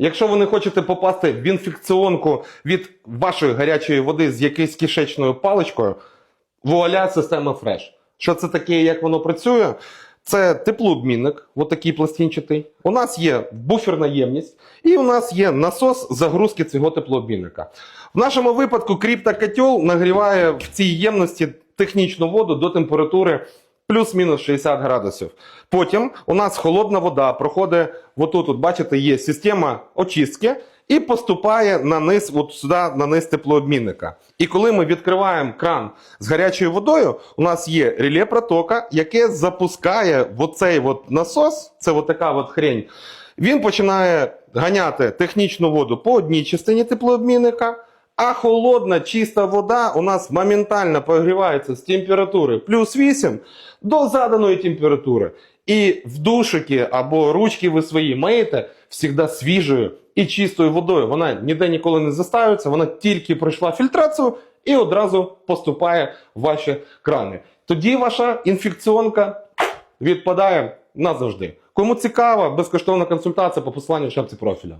Якщо ви не хочете попасти в інфекціонку від вашої гарячої води з якоюсь кишечною паличкою, вуаля система Fresh. Що це таке, як воно працює? Це теплообмінник, отакий пластинчатий. У нас є буферна ємність, і у нас є насос загрузки цього теплообмінника. В нашому випадку криптокотел нагріває в цій ємності технічну воду до температури плюс-мінус 60 градусів. Потім у нас холодна вода проходить, отут, от, бачите, є система очистки. І поступає на низ, от сюди, на низ теплообмінника. І коли ми відкриваємо кран з гарячою водою, у нас є реле протока, яке запускає оцей от насос, це така от хрень. Він починає ганяти технічну воду по одній частині теплообмінника, а холодна чиста вода у нас моментально прогрівається з температури плюс 8 до заданої температури. І в душики або ручки ви свої миєте завжди свіжою і чистою водою. Вона ніде ніколи не застаюється, вона тільки пройшла фільтрацію і одразу поступає в ваші крани. Тоді ваша інфекціонка відпадає назавжди. Кому цікава, безкоштовна консультація по посиланню в шапці профіля.